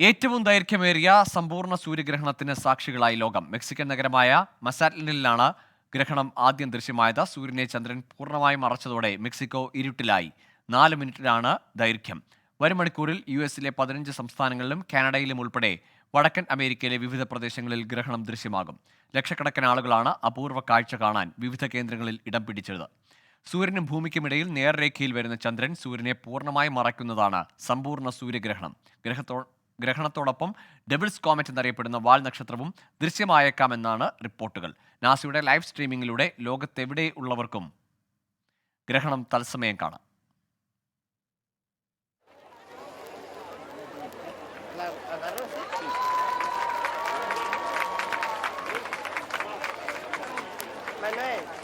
ഏറ്റവും ദൈർഘ്യമേറിയ സമ്പൂർണ സൂര്യഗ്രഹണത്തിന് സാക്ഷികളായി ലോകം. മെക്സിക്കൻ നഗരമായ മസാറ്റ്ലിനിലാണ് ഗ്രഹണം ആദ്യം ദൃശ്യമായത്. സൂര്യനെ ചന്ദ്രൻ പൂർണമായും മറച്ചതോടെ മെക്സിക്കോ ഇരുട്ടിലായി. നാല് മിനിറ്റിലാണ് ദൈർഘ്യം. വരും മണിക്കൂറിൽ യു എസിലെ പതിനഞ്ച് സംസ്ഥാനങ്ങളിലും കാനഡയിലും ഉൾപ്പെടെ വടക്കൻ അമേരിക്കയിലെ വിവിധ പ്രദേശങ്ങളിൽ ഗ്രഹണം ദൃശ്യമാകും. ലക്ഷക്കണക്കിന് ആളുകളാണ് അപൂർവ കാഴ്ച കാണാൻ വിവിധ കേന്ദ്രങ്ങളിൽ ഇടം പിടിച്ചത്. സൂര്യനും ഭൂമിക്കുമിടയിൽ നേർരേഖയിൽ വരുന്ന ചന്ദ്രൻ സൂര്യനെ പൂർണമായി മറയ്ക്കുന്നതാണ് സമ്പൂർണ സൂര്യഗ്രഹണം. ഗ്രഹത്തോ ഗ്രഹണത്തോടൊപ്പം ഡബിൾസ് കോമറ്റ് എന്നറിയപ്പെടുന്ന വാൽ നക്ഷത്രവും ദൃശ്യമായേക്കാമെന്നാണ് റിപ്പോർട്ടുകൾ. നാസയുടെ ലൈവ് സ്ട്രീമിങ്ങിലൂടെ ലോകത്തെവിടെ ഉള്ളവർക്കും ഗ്രഹണം തത്സമയം കാണാം. Agarró,